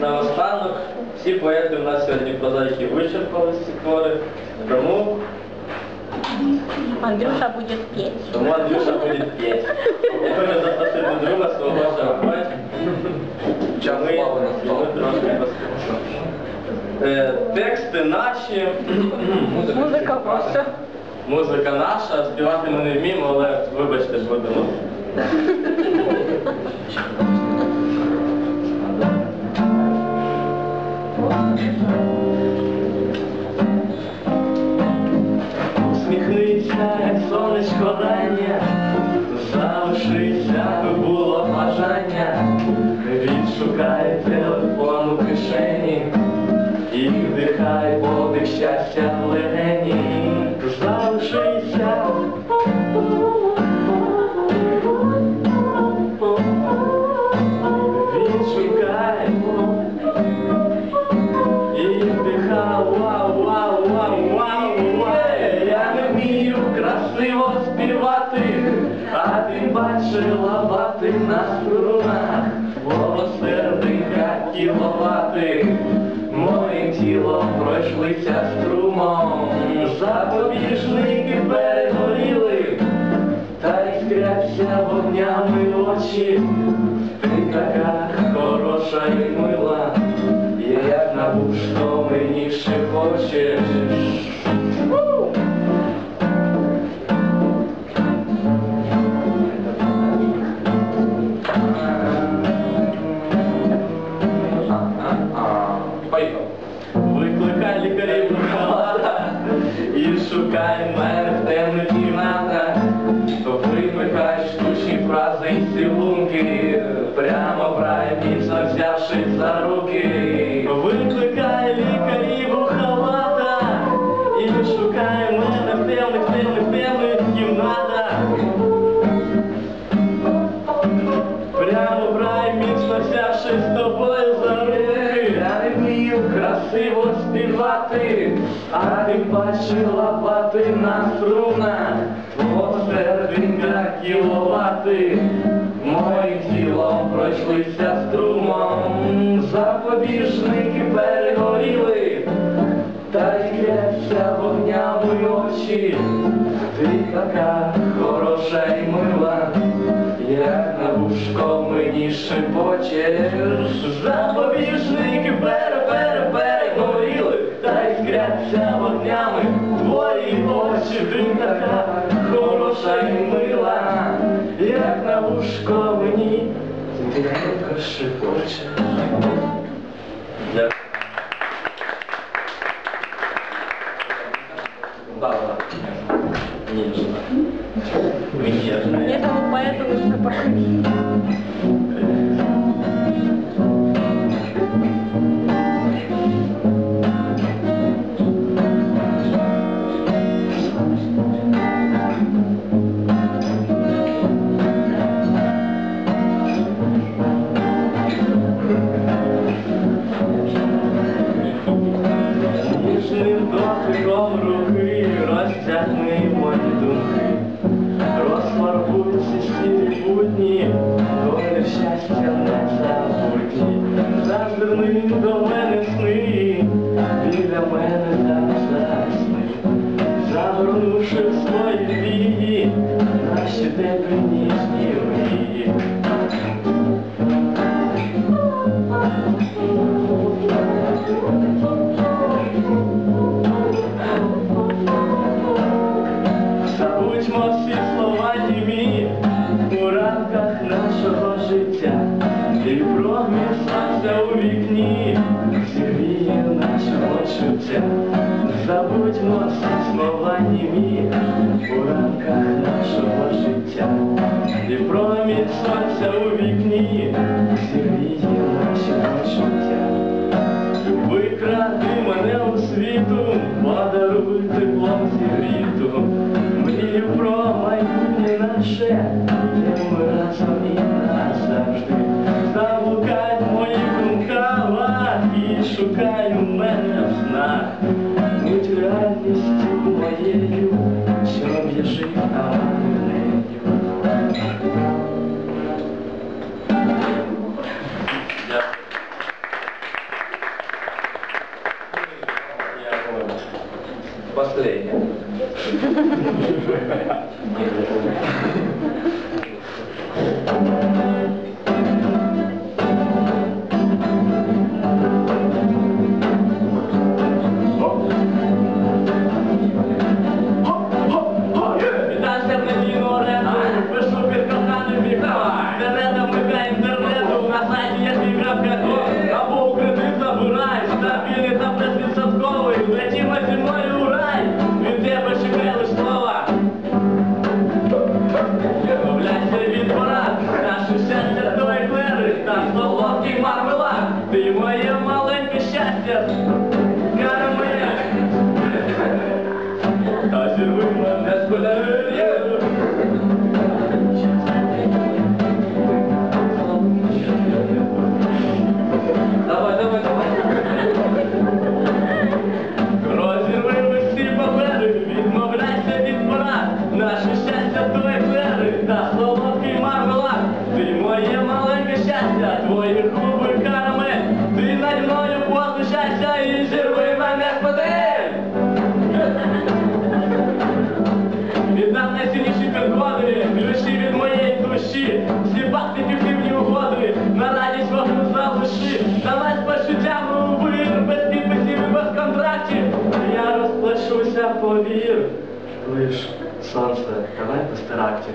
наостанок, всі поети у нас сьогодні прозаїки вичерпали ці твори, тому, Андрюша будет петь. тому Андрюша буде п'ять. Я хочу запросити друга свого Шарапать. Час Ми, трошки послухаємо. Е, Тексти наші, Музыка ваша. музика наша, співати ми не вміємо, але вибачте, будемо. Сонечко залишиться було бажання, відшукай телефон у кишені. І вдихай подих щастя красиво співати, а ти бачила бати на струнах, волосердика кіловати, моїм тілом пройшлися струмом, запобіжники перегоріли, та іскряться вогнями очі, ти така хороша і мила, як на вушко мені шепочеш. Фрази цілунки, прямо в рай міцно взявшись за руки. Викликай лікарів у халатах і шукай мене в темних, темних, темних кімнатах. Прямо в рай міцно взявшись з тобою за руки, я не вмію красиво співати, а ти бачила бати на струнах, твого серденька кіловати, моїм тілом пройшлися струмом, запобіжники перегоріли, та йдеться вогнями очі, ти така хороша і мила. Як на вушко мені шепочеш, перший Дякую. Баба нежно. Нежно. думаю, поэтому нужно похвалить. Розтягни мої думки, розфарбуй ці сірі будні, долі щастя не забутні. Зазирни до мене сни, біля мене там засни, загорнувши в свої вії, наші теплі ніжні мрії. Забудьмо сонця у вікні. Зігріє наше почуття. Забудьмо всі слова німі. У рамках нашого життя, і промінь сонця у вікні. Зігріє наші почуття. Викради мене у світу, подаруй теплом зігріту, мрію про майбутнє наше, де ми разом і назавжди. Последнее. Нет, Ти моє маленьке щастя. Нам найсильніші підходи, ключі від моєї душі, всі пахти півдні угоди, на радість вогню за душі, давай з почуттям у вир, без підписів і без контрактів. Я розплачуся, повір. Лиш сонце, давай без терактів.